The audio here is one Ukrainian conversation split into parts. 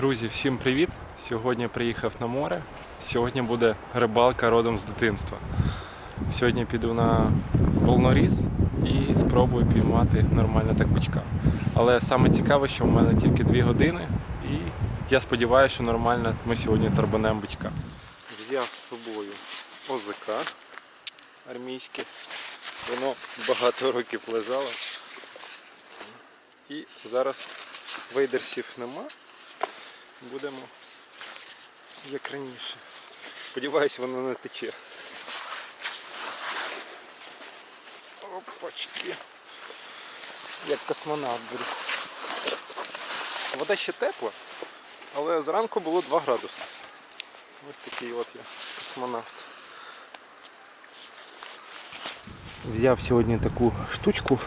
Друзі, всім привіт! Сьогодні приїхав на море. Сьогодні буде рибалка родом з дитинства. Сьогодні піду на волноріз і спробую піймати нормально так бичка. Але саме цікаве, що в мене тільки 2 години, і я сподіваюся, що нормально ми сьогодні тарбанемо бичка. Взяв з собою ОЗК армійське. Воно багато років лежало. І зараз вейдерсів нема будемо як раніше. Сподіваюсь, воно не тече. Опачки. Як космонавт буду. Вода ще тепла, але зранку було 2 градуси. Ось такий от я космонавт. Взяв сьогодні таку штучку.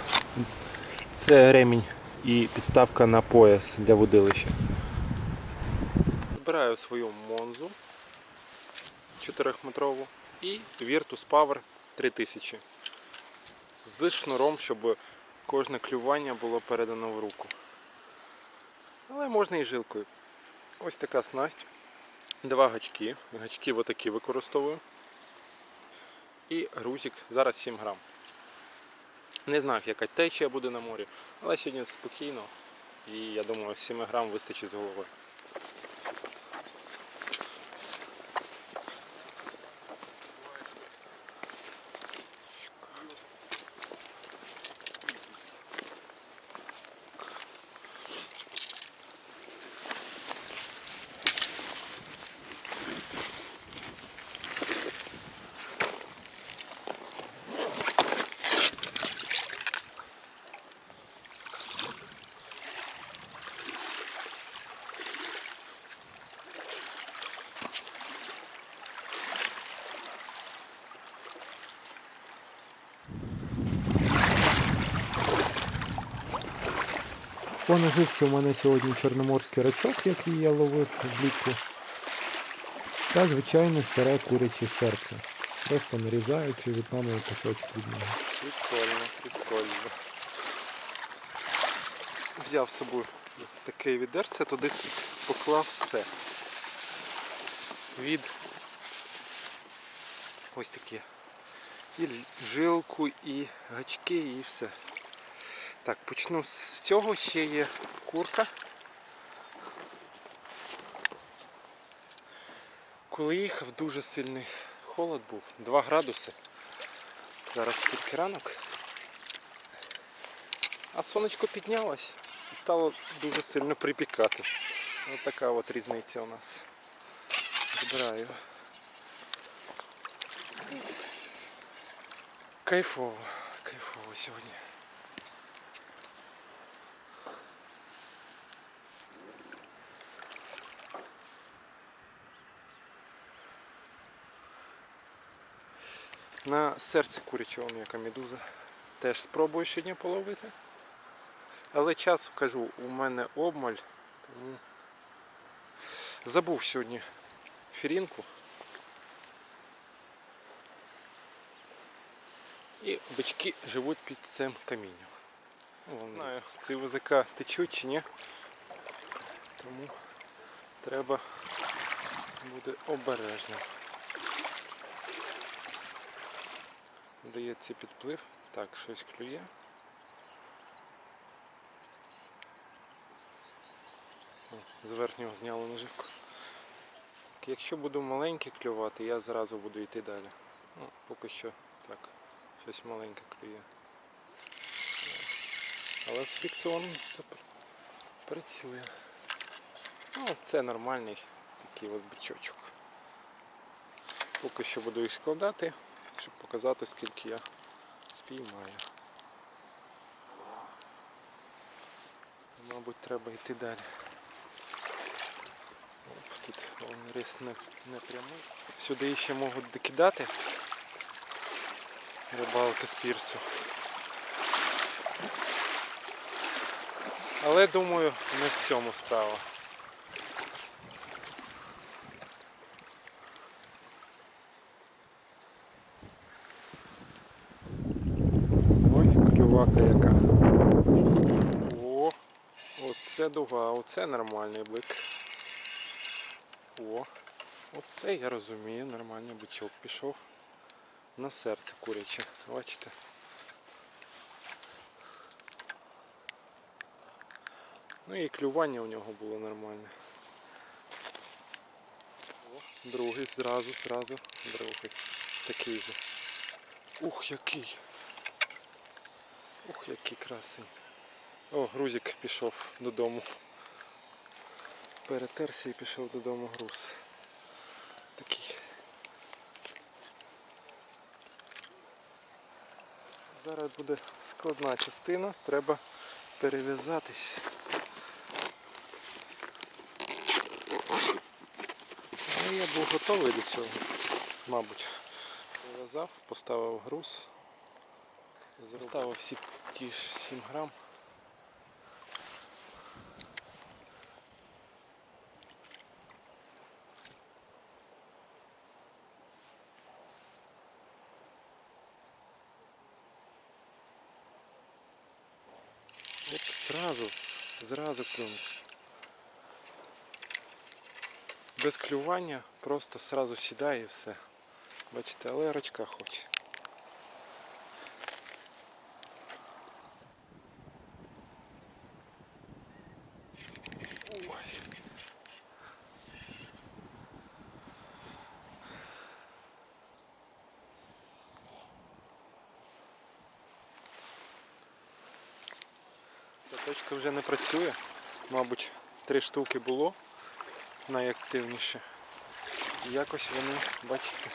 Це ремінь і підставка на пояс для водилища. Збираю свою Монзу 4-метрову і Virtus Power 3000 з шнуром, щоб кожне клювання було передано в руку. Але можна і жилкою. Ось така снасть. Два гачки. Гачки отакі використовую. І грузик зараз 7 грам. Не знаю, яка течія буде на морі, але сьогодні спокійно. І я думаю, 7 грам вистачить з голови. По наживці у мене сьогодні чорноморський рачок, який я ловив влітку. Та звичайне сире куряче серце. Просто нарізаючи відламую кусочок від нього. Прикольно, прикольно. Взяв з собою таке відерце, туди поклав все. Від ось такі. І жилку, і гачки, і все. Так, почну з цього, ще є курка. Коли їхав, дуже сильний холод був, 2 градуси. Зараз тільки ранок. А сонечко піднялось і стало дуже сильно припікати. Ось така от різниця у нас. Збираю. Кайфово, кайфово сьогодні. На серце курячого м'яка медуза. Теж спробую сьогодні половити. Але часу кажу, у мене обмаль. Тому забув сьогодні фірінку. І бички живуть під цим камінням. Не знаю, ці ВЗК течуть чи ні. Тому треба бути обережним. Дається підплив. Так, щось клює. З верхнього зняло наживку. Так, Якщо буду маленький клювати, я зразу буду йти далі. Ну, поки що так, щось маленьке клює. Але з фрикціоном запр- працює. Ну, це нормальний такий от бичочок. Поки що буду їх складати щоб показати скільки я спіймаю. Мабуть, треба йти далі. Опс, тут рис не, не прямий. Сюди ще можуть докидати рибалки з пірсу. Але думаю, не в цьому справа. Ой, клювака яка. О, оце дуга, оце нормальний бик. О, оце я розумію, нормально бичок пішов. На серце куряче, бачите? Ну і клювання у нього було нормальне. Другий зразу, зразу, другий. Такий же. Ух, який. Ух, який красень. О, грузик пішов додому. Перетерся і пішов додому груз. Такий. Зараз буде складна частина, треба перев'язатись. Ну, я був готовий до цього, мабуть. Перев'язав, поставив груз, поставив всі ті ж 7 грам. От зразу, зразу клюнув. Без клювання просто зразу сідає і все. Бачите, але рачка хоче. Ой. Ця точка вже не працює. Мабуть, три штуки було найактивніше. І якось вони, бачите.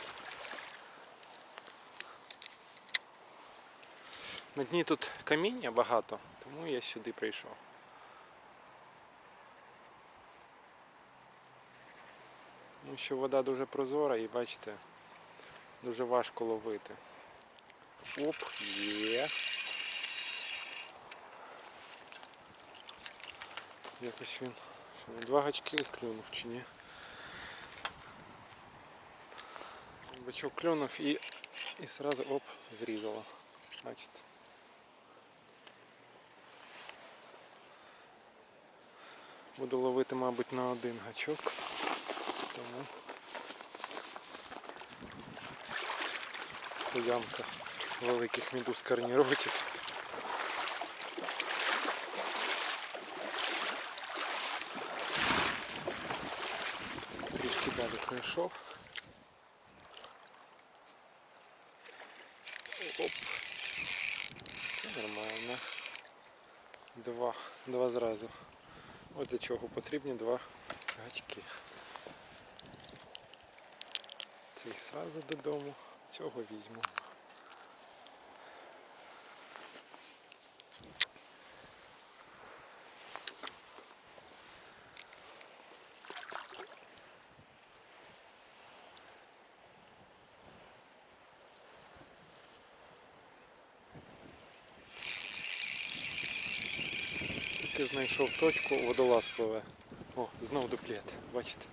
На дні тут каміння багато, тому я сюди прийшов. Тому що вода дуже прозора і бачите, дуже важко ловити. Оп, є. Якось він. Два гачки клюнув чи ні? Бачок клюнув і, і сразу оп, зрізало. Бачите. Буду ловити, мабуть, на один гачок. Тому стоянка великих мідуз карніротів. Пройшов. Оп. Нормально. Два. Два зразу. Ось для чого потрібні два гачки. Цей зразу додому, цього візьму. Тільки знайшов точку, водолаз пливе. О, знов дуплет, бачите.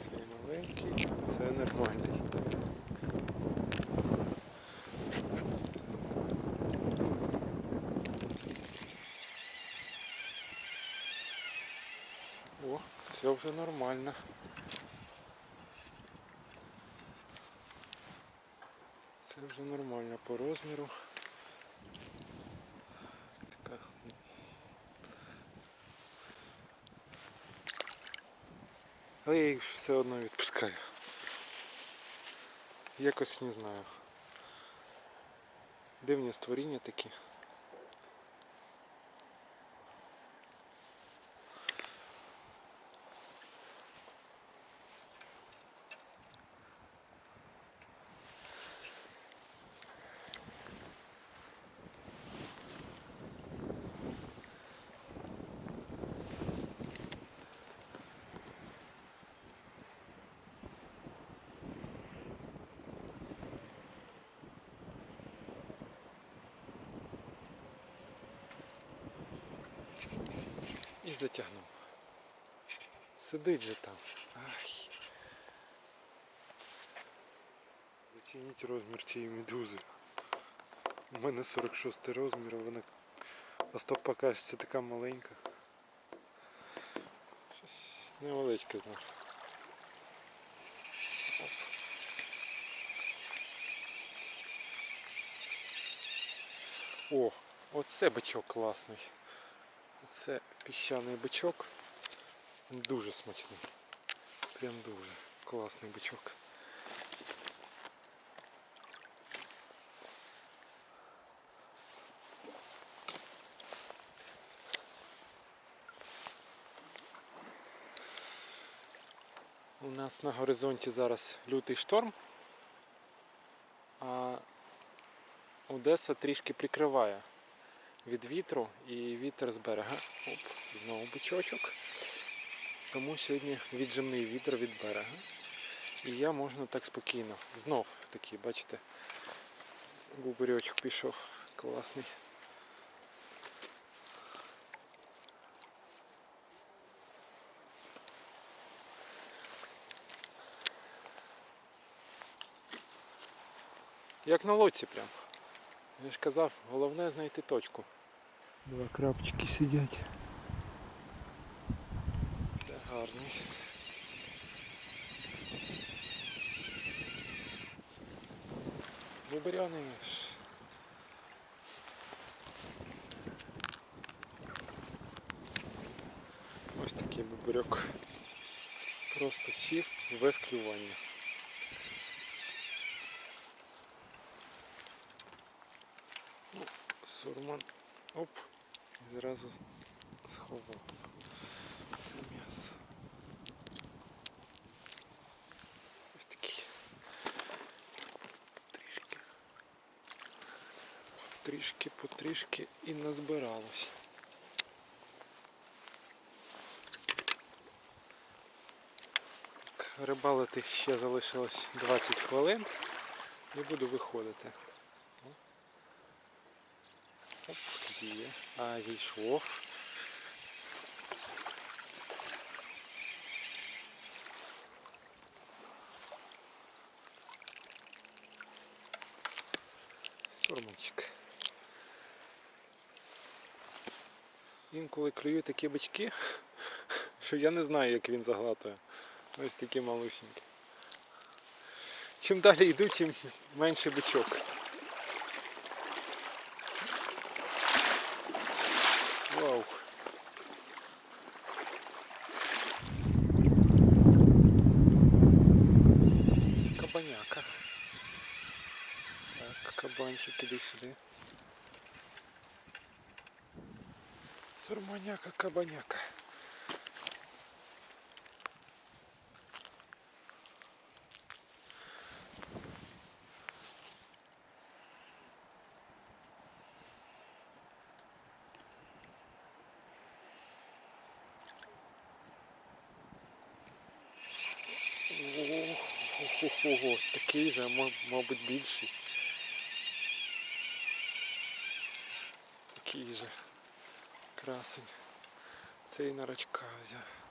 Цей маленький, це нормальний. О, все вже нормально. Це вже нормально по розміру. Така. Але я їх все одно відпускаю. Якось не знаю. Дивні створіння такі. І затягнув. Сидить же там. Ай. Зацініть розмір цієї медузи. У мене 46 розмір, а вона Остапа кажеться така маленька. Щось невеличке. Оп. О, оце бичок класний. Це піщаний бичок. Дуже смачний. Прям дуже класний бичок. У нас на горизонті зараз лютий шторм, а Одеса трішки прикриває від вітру і вітер з берега. Оп, знову бичочок. Тому сьогодні віджимний вітер від берега. І я можна так спокійно. Знов такий, бачите, губарьочок пішов. Класний. Як на лодці прям. Я ж казав, головне знайти точку. Два крапчики сидять. Це гарний. Бубаряниш. Ось такий бубарьок. Просто сів без клювання. Ну, сурман. Оп. Зразу сховав. Це м'ясо. Ось такі. Трішки. Трішки, потрішки і назбиралось. Рибалити ще залишилось 20 хвилин і буду виходити. Оп, є. А, зійшов. Сормочок. Інколи клюють такі бички, що я не знаю, як він заглатує. Ось такі малюсінькі. Чим далі йду, тим менше бичок. Вау. Кабаняка. Так, кабанчик, іди сюди. Сурманяка, кабаняка. Ого, такий же, а мабуть, більший. Такий же. Красень. Цей на рачка взяв.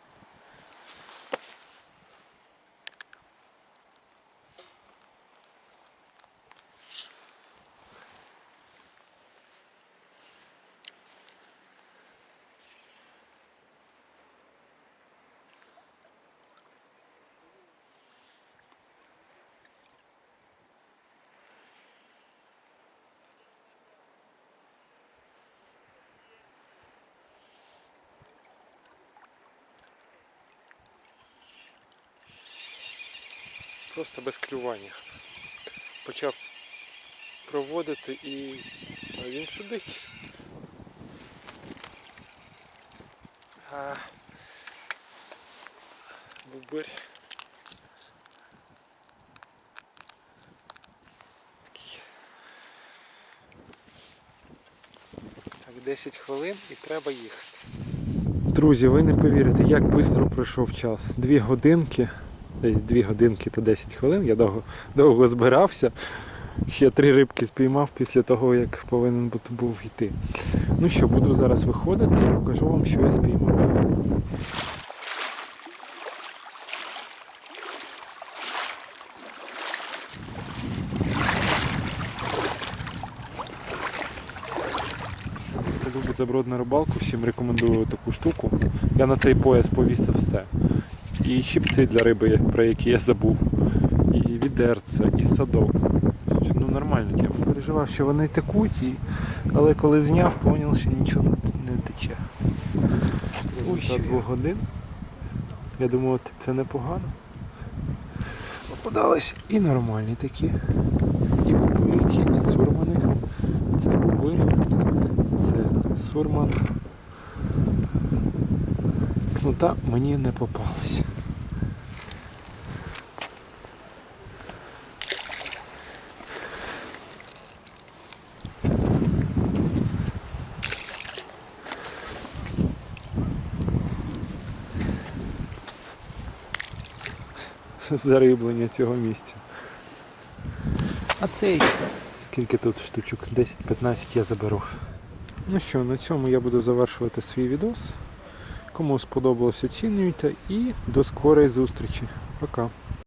Просто без клювання. Почав проводити і а він сидить. А, бубир. Такий. Так, 10 хвилин і треба їхати. Друзі, ви не повірите, як швидко пройшов час. Дві годинки, десь дві годинки та 10 хвилин. Я довго, довго збирався. Ще три рибки спіймав після того, як повинен був йти. Ну що, буду зараз виходити і покажу вам, що я спіймав. Це бутерброд на рибалку, всім рекомендую таку штуку. Я на цей пояс повісив все. І щипці для риби, про які я забув. І відерце, і садок. Ну нормально тема. Переживав, що вони текуть, і... але коли зняв, зрозумів, що нічого не, тече. Ой, за двох годин. Я думав, це непогано. Попадались і нормальні такі. І великі, і сурмани. Це губи, це сурман. Кнута мені не попалось. Зариблення цього місця. А цей скільки тут штучок? 10-15 я заберу. Ну що, на цьому я буду завершувати свій відос. Кому сподобалось, оцінюйте і до скорої зустрічі. Пока.